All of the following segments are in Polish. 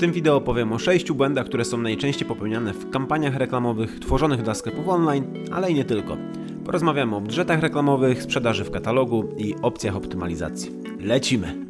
tym wideo opowiem o sześciu błędach, które są najczęściej popełniane w kampaniach reklamowych tworzonych dla sklepów online, ale i nie tylko. Porozmawiamy o budżetach reklamowych, sprzedaży w katalogu i opcjach optymalizacji. Lecimy!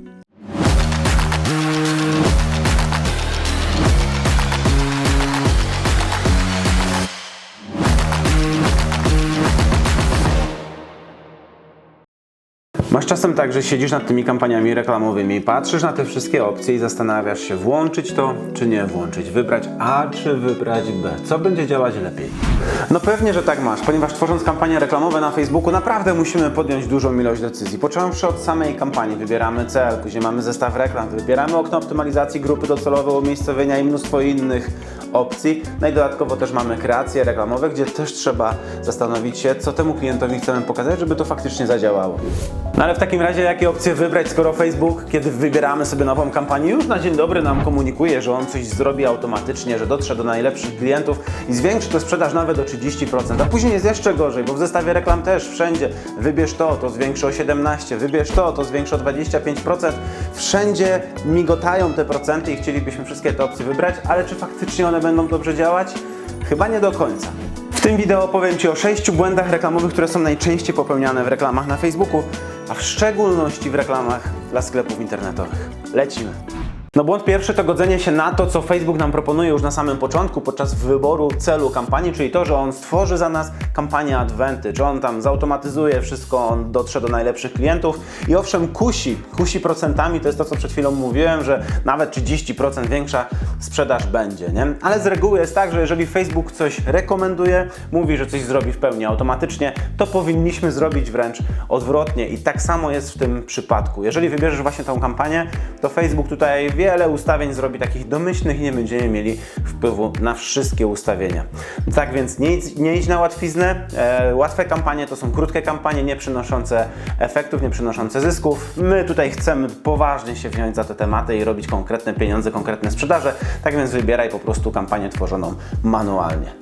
Masz czasem tak, że siedzisz nad tymi kampaniami reklamowymi, patrzysz na te wszystkie opcje i zastanawiasz się, włączyć to, czy nie włączyć, wybrać A, czy wybrać B. Co będzie działać lepiej? No pewnie, że tak masz, ponieważ tworząc kampanie reklamowe na Facebooku naprawdę musimy podjąć dużą ilość decyzji. Począwszy od samej kampanii, wybieramy cel, później mamy zestaw reklam, wybieramy okno optymalizacji, grupy docelowe, umiejscowienia i mnóstwo innych opcji. No i dodatkowo też mamy kreacje reklamowe, gdzie też trzeba zastanowić się, co temu klientowi chcemy pokazać, żeby to faktycznie zadziałało. No ale w takim razie jakie opcje wybrać, skoro Facebook, kiedy wybieramy sobie nową kampanię, już na dzień dobry nam komunikuje, że on coś zrobi automatycznie, że dotrze do najlepszych klientów i zwiększy tę sprzedaż nawet o 30%. A później jest jeszcze gorzej, bo w zestawie reklam też wszędzie wybierz to, to zwiększy o 17%, wybierz to, to zwiększy o 25%. Wszędzie migotają te procenty i chcielibyśmy wszystkie te opcje wybrać, ale czy faktycznie one będą dobrze działać? Chyba nie do końca. W tym wideo opowiem Ci o sześciu błędach reklamowych, które są najczęściej popełniane w reklamach na Facebooku, a w szczególności w reklamach dla sklepów internetowych. Lecimy! No błąd pierwszy to godzenie się na to, co Facebook nam proponuje już na samym początku, podczas wyboru celu kampanii, czyli to, że on stworzy za nas kampanię Adwenty, czy on tam zautomatyzuje wszystko, on dotrze do najlepszych klientów i owszem kusi, kusi procentami, to jest to, co przed chwilą mówiłem, że nawet 30% większa sprzedaż będzie, nie? Ale z reguły jest tak, że jeżeli Facebook coś rekomenduje, mówi, że coś zrobi w pełni automatycznie, to powinniśmy zrobić wręcz odwrotnie i tak samo jest w tym przypadku. Jeżeli wybierzesz właśnie tą kampanię, to Facebook tutaj wiele ustawień zrobi takich domyślnych i nie będziemy mieli wpływu na wszystkie ustawienia. Tak więc nie, nie idź na łatwiznę. E, łatwe kampanie to są krótkie kampanie, nie przynoszące efektów, nie przynoszące zysków. My tutaj chcemy poważnie się wziąć za te tematy i robić konkretne pieniądze, konkretne sprzedaże. Tak więc wybieraj po prostu kampanię tworzoną manualnie.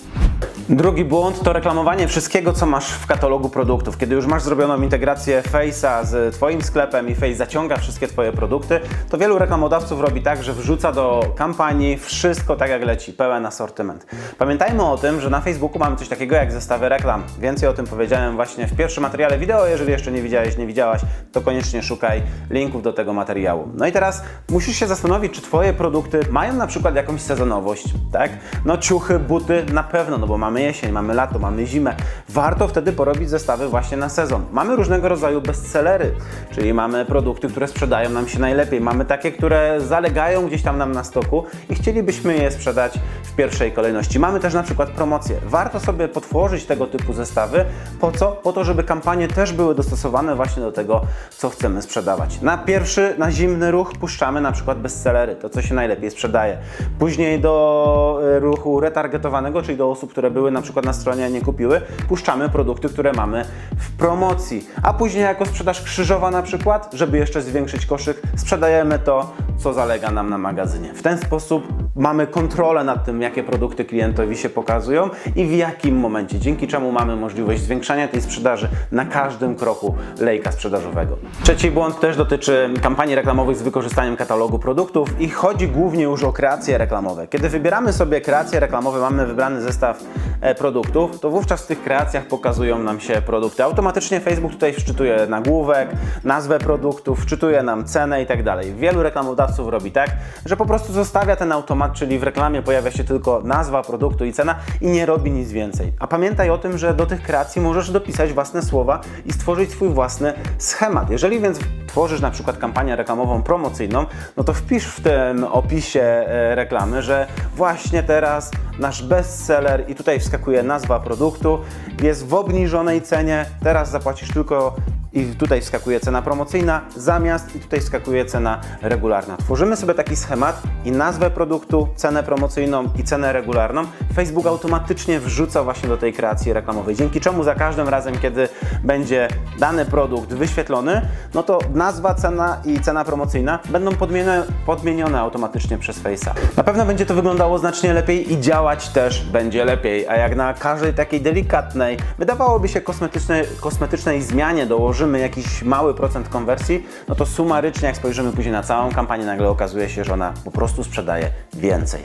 Drugi błąd to reklamowanie wszystkiego, co masz w katalogu produktów. Kiedy już masz zrobioną integrację Face'a z Twoim sklepem i Face zaciąga wszystkie Twoje produkty, to wielu reklamodawców robi tak, że wrzuca do kampanii wszystko tak jak leci, pełen asortyment. Pamiętajmy o tym, że na Facebooku mamy coś takiego jak zestawy reklam. Więcej o tym powiedziałem właśnie w pierwszym materiale wideo. Jeżeli jeszcze nie widziałeś, nie widziałaś, to koniecznie szukaj linków do tego materiału. No i teraz musisz się zastanowić, czy Twoje produkty mają na przykład jakąś sezonowość, tak? No ciuchy, buty na pewno, no bo mamy jesień, mamy lato, mamy zimę. Warto wtedy porobić zestawy właśnie na sezon. Mamy różnego rodzaju bestsellery, czyli mamy produkty, które sprzedają nam się najlepiej. Mamy takie, które zalegają gdzieś tam nam na stoku i chcielibyśmy je sprzedać w pierwszej kolejności. Mamy też na przykład promocje. Warto sobie potworzyć tego typu zestawy. Po co? Po to, żeby kampanie też były dostosowane właśnie do tego, co chcemy sprzedawać. Na pierwszy, na zimny ruch puszczamy na przykład bestsellery, to co się najlepiej sprzedaje. Później do e, ruchu retargetowanego, czyli do osób, które były na przykład na stronie, a nie kupiły, puszczamy produkty, które mamy w promocji. A później jako sprzedaż krzyżowa na przykład, żeby jeszcze zwiększyć koszyk, sprzedajemy to, co zalega nam na magazynie. W ten sposób mamy kontrolę nad tym, jakie produkty klientowi się pokazują i w jakim momencie, dzięki czemu mamy możliwość zwiększania tej sprzedaży na każdym kroku lejka sprzedażowego. Trzeci błąd też dotyczy kampanii reklamowych z wykorzystaniem katalogu produktów i chodzi głównie już o kreacje reklamowe. Kiedy wybieramy sobie kreacje reklamowe, mamy wybrany zestaw e, produktów, to wówczas w tych kreacjach pokazują nam się produkty. Automatycznie Facebook tutaj wczytuje nagłówek, nazwę produktów, wczytuje nam cenę i tak dalej. Wielu reklamodawców robi tak, że po prostu zostawia ten automat, czyli w reklamie pojawia się tylko nazwa produktu i cena i nie robi nic więcej. A pamiętaj o tym, że do tych kreacji możesz dopisać własne słowa i stworzyć swój własny schemat. Jeżeli więc tworzysz na przykład kampanię reklamową promocyjną, no to wpisz w tym opisie e, reklamy, że właśnie teraz nasz bestseller i tutaj wskakuje nazwa produktu, jest w obniżonej cenie, teraz zapłacisz tylko i tutaj wskakuje cena promocyjna, zamiast i tutaj wskakuje cena regularna. Tworzymy sobie taki schemat i nazwę produktu, cenę promocyjną i cenę regularną. Facebook automatycznie wrzuca właśnie do tej kreacji reklamowej, dzięki czemu za każdym razem, kiedy będzie dany produkt wyświetlony, no to nazwa, cena i cena promocyjna będą podmienione, podmienione automatycznie przez Face'a. Na pewno będzie to wyglądało znacznie lepiej i działać też będzie lepiej, a jak na każdej takiej delikatnej, wydawałoby się kosmetycznej, kosmetycznej zmianie dołożymy tworzymy jakiś mały procent konwersji, no to sumarycznie, jak spojrzymy później na całą kampanię, nagle okazuje się, że ona po prostu sprzedaje więcej.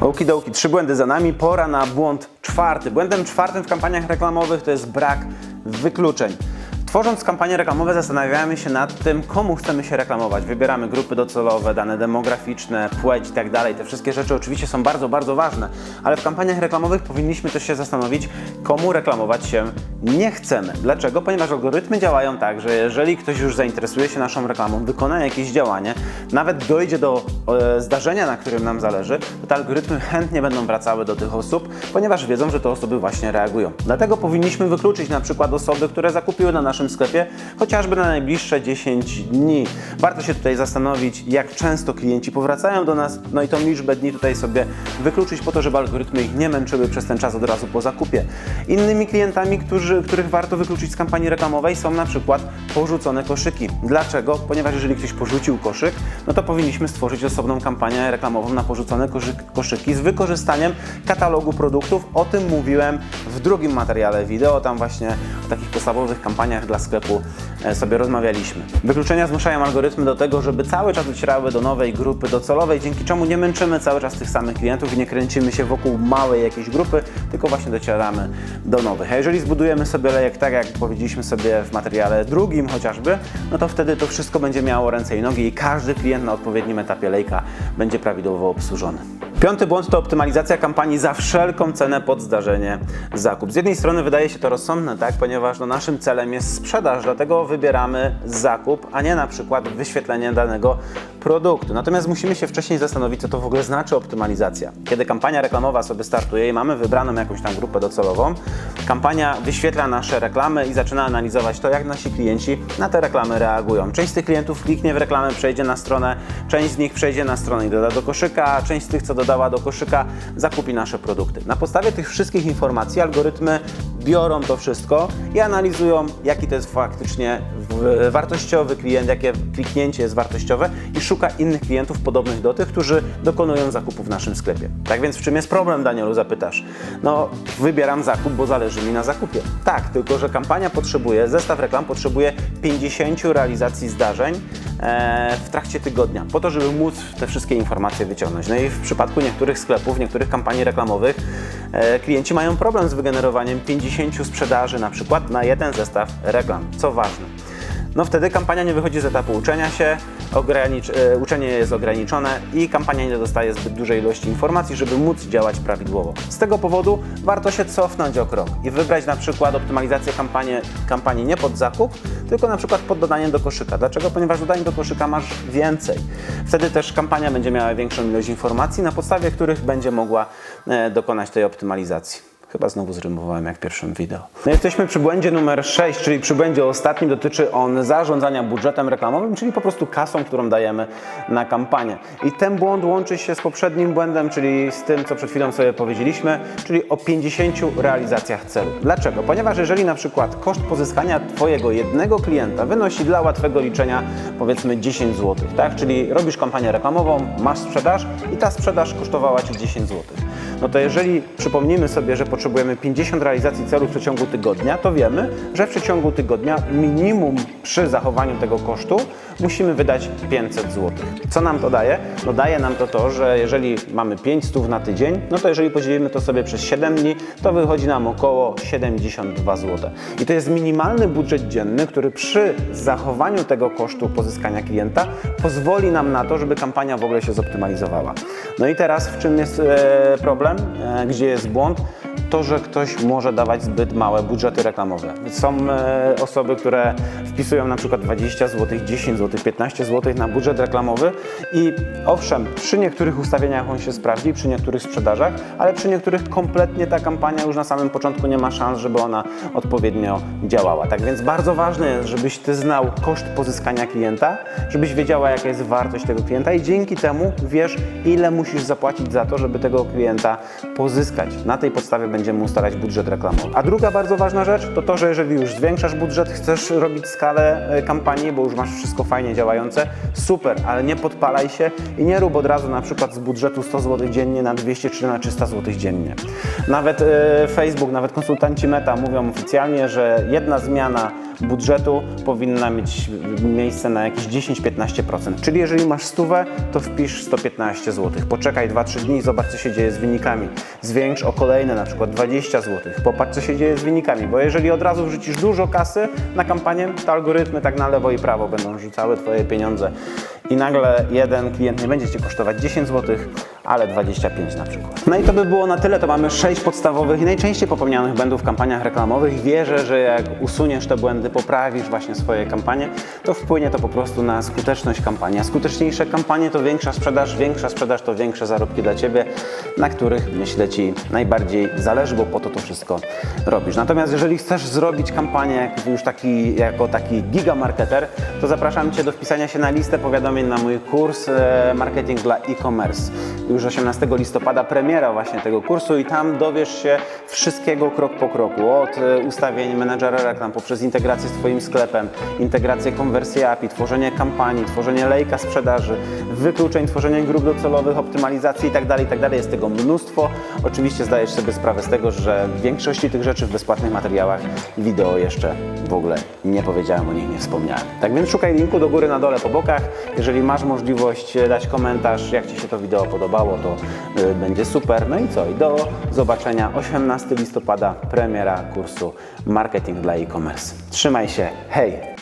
Okidoki, trzy błędy za nami, pora na błąd czwarty. Błędem czwartym w kampaniach reklamowych to jest brak wykluczeń. Tworząc kampanie reklamowe zastanawiamy się nad tym, komu chcemy się reklamować. Wybieramy grupy docelowe, dane demograficzne, płeć i tak dalej. Te wszystkie rzeczy oczywiście są bardzo, bardzo ważne, ale w kampaniach reklamowych powinniśmy też się zastanowić, komu reklamować się nie chcemy. Dlaczego? Ponieważ algorytmy działają tak, że jeżeli ktoś już zainteresuje się naszą reklamą, wykona jakieś działanie, nawet dojdzie do e, zdarzenia, na którym nam zależy, to te algorytmy chętnie będą wracały do tych osób, ponieważ wiedzą, że te osoby właśnie reagują. Dlatego powinniśmy wykluczyć na przykład osoby, które zakupiły na naszym sklepie chociażby na najbliższe 10 dni. Warto się tutaj zastanowić, jak często klienci powracają do nas, no i tą liczbę dni tutaj sobie wykluczyć po to, żeby algorytmy ich nie męczyły przez ten czas od razu po zakupie. Innymi klientami, którzy, których warto wykluczyć z kampanii reklamowej są na przykład porzucone koszyki. Dlaczego? Ponieważ jeżeli ktoś porzucił koszyk, no to powinniśmy stworzyć osobną kampanię reklamową na porzucone koszyk, koszyki z wykorzystaniem katalogu produktów. O tym mówiłem w drugim materiale wideo, tam właśnie o takich podstawowych kampaniach dla sklepu e, sobie rozmawialiśmy. Wykluczenia zmuszają algorytmy do tego, żeby cały czas docierały do nowej grupy docelowej, dzięki czemu nie męczymy cały czas tych samych klientów i nie kręcimy się wokół małej jakiejś grupy, tylko właśnie docieramy do nowych. A jeżeli zbudujemy sobie lejek tak, jak powiedzieliśmy sobie w materiale drugim chociażby, no to wtedy to wszystko będzie miało ręce i nogi i każdy klient na odpowiednim etapie lejka będzie prawidłowo obsłużony. Piąty błąd to optymalizacja kampanii za wszelką cenę pod zdarzenie zakup. Z jednej strony wydaje się to rozsądne, tak, ponieważ no, naszym celem jest sprzedaż, dlatego wybieramy zakup, a nie na przykład wyświetlenie danego produktu. Natomiast musimy się wcześniej zastanowić, co to w ogóle znaczy optymalizacja. Kiedy kampania reklamowa sobie startuje i mamy wybraną jakąś tam grupę docelową, kampania wyświetla nasze reklamy i zaczyna analizować to, jak nasi klienci na te reklamy reagują. Część z tych klientów kliknie w reklamę, przejdzie na stronę, część z nich przejdzie na stronę i doda do koszyka, część z tych, co dodała do koszyka, zakupi nasze produkty. Na podstawie tych wszystkich informacji algorytmy biorą to wszystko i analizują, jaki to jest faktycznie wartościowy klient, jakie kliknięcie jest wartościowe i szuka innych klientów podobnych do tych, którzy dokonują zakupu w naszym sklepie. Tak więc w czym jest problem, Danielu, zapytasz? No, wybieram zakup, bo zależy mi na zakupie. Tak, tylko że kampania potrzebuje, zestaw reklam potrzebuje 50 realizacji zdarzeń e, w trakcie tygodnia, po to, żeby móc te wszystkie informacje wyciągnąć. No i w przypadku niektórych sklepów, niektórych kampanii reklamowych e, klienci mają problem z wygenerowaniem 50 sprzedaży na przykład na jeden zestaw reklam, co ważne. No wtedy kampania nie wychodzi z etapu uczenia się, e, uczenie jest ograniczone i kampania nie dostaje zbyt dużej ilości informacji, żeby móc działać prawidłowo. Z tego powodu warto się cofnąć o krok i wybrać na przykład optymalizację kampanii, kampanii nie pod zakup, tylko na przykład pod dodaniem do koszyka. Dlaczego? Ponieważ dodanie do koszyka masz więcej. Wtedy też kampania będzie miała większą ilość informacji, na podstawie których będzie mogła e, dokonać tej optymalizacji. Chyba znowu zrymowałem jak w pierwszym wideo. No jesteśmy przy błędzie numer 6, czyli przy błędzie ostatnim. Dotyczy on zarządzania budżetem reklamowym, czyli po prostu kasą, którą dajemy na kampanię. I ten błąd łączy się z poprzednim błędem, czyli z tym, co przed chwilą sobie powiedzieliśmy, czyli o 50 realizacjach celu. Dlaczego? Ponieważ jeżeli na przykład koszt pozyskania Twojego jednego klienta wynosi dla łatwego liczenia powiedzmy 10 zł, tak? Czyli robisz kampanię reklamową, masz sprzedaż i ta sprzedaż kosztowała Ci 10 zł no to jeżeli przypomnimy sobie, że potrzebujemy 50 realizacji celu w przeciągu tygodnia, to wiemy, że w przeciągu tygodnia minimum przy zachowaniu tego kosztu musimy wydać 500 zł. Co nam to daje? No daje nam to to, że jeżeli mamy 5 stów na tydzień, no to jeżeli podzielimy to sobie przez 7 dni, to wychodzi nam około 72 zł. I to jest minimalny budżet dzienny, który przy zachowaniu tego kosztu pozyskania klienta pozwoli nam na to, żeby kampania w ogóle się zoptymalizowała. No i teraz w czym jest e, problem, e, gdzie jest błąd? To, że ktoś może dawać zbyt małe budżety reklamowe. Są e, osoby, które wpisują na przykład 20 zł, 10 zł, 15 zł na budżet reklamowy i owszem, przy niektórych ustawieniach on się sprawdzi, przy niektórych sprzedażach, ale przy niektórych kompletnie ta kampania już na samym początku nie ma szans, żeby ona odpowiednio działała. Tak więc bardzo ważne jest, żebyś Ty znał koszt pozyskania klienta, żebyś wiedziała, jaka jest wartość tego klienta i dzięki temu wiesz, ile musisz zapłacić za to, żeby tego klienta pozyskać. Na tej podstawie będziesz będziemy ustalać budżet reklamowy. A druga bardzo ważna rzecz to to, że jeżeli już zwiększasz budżet, chcesz robić skalę e, kampanii, bo już masz wszystko fajnie działające, super, ale nie podpalaj się i nie rób od razu na przykład z budżetu 100 zł dziennie na 200 czy na 300 zł dziennie. Nawet e, Facebook, nawet konsultanci Meta mówią oficjalnie, że jedna zmiana budżetu powinna mieć miejsce na jakieś 10-15%. Czyli jeżeli masz stówę, to wpisz 115 zł. Poczekaj 2-3 dni, zobacz co się dzieje z wynikami. Zwiększ o kolejne na przykład 20 zł. Popatrz co się dzieje z wynikami, bo jeżeli od razu wrzucisz dużo kasy na kampanię, to algorytmy tak na lewo i prawo będą rzucały Twoje pieniądze i nagle jeden klient nie będzie Cię kosztować 10 zł, ale 25 na przykład. No i to by było na tyle. To mamy 6 podstawowych i najczęściej popełnianych błędów w kampaniach reklamowych. Wierzę, że jak usuniesz te błędy, poprawisz właśnie swoje kampanie, to wpłynie to po prostu na skuteczność kampanii. A skuteczniejsze kampanie to większa sprzedaż, większa sprzedaż to większe zarobki dla Ciebie, na których myślę Ci najbardziej zależy, bo po to to wszystko robisz. Natomiast jeżeli chcesz zrobić kampanię już taki, jako taki gigamarketer, to zapraszam Cię do wpisania się na listę powiadomień na mój kurs e, Marketing dla e-commerce. Już 18 listopada premiera właśnie tego kursu i tam dowiesz się wszystkiego krok po kroku. Od e, ustawień menedżera reklam, poprzez integrację z Twoim sklepem, integrację konwersji API, tworzenie kampanii, tworzenie lejka sprzedaży, wykluczeń, tworzenie grup docelowych, optymalizacji itd., itd. Jest tego mnóstwo. Oczywiście zdajesz sobie sprawę z tego, że w większości tych rzeczy w bezpłatnych materiałach wideo jeszcze w ogóle nie powiedziałem, o nich nie wspomniałem. Tak więc szukaj linku do góry, na dole, po bokach. Jeżeli masz możliwość e, dać komentarz, jak Ci się to wideo podobało, to y, będzie super. No i co? I do zobaczenia 18 listopada premiera kursu Marketing dla e-commerce. Trzymaj się, hej!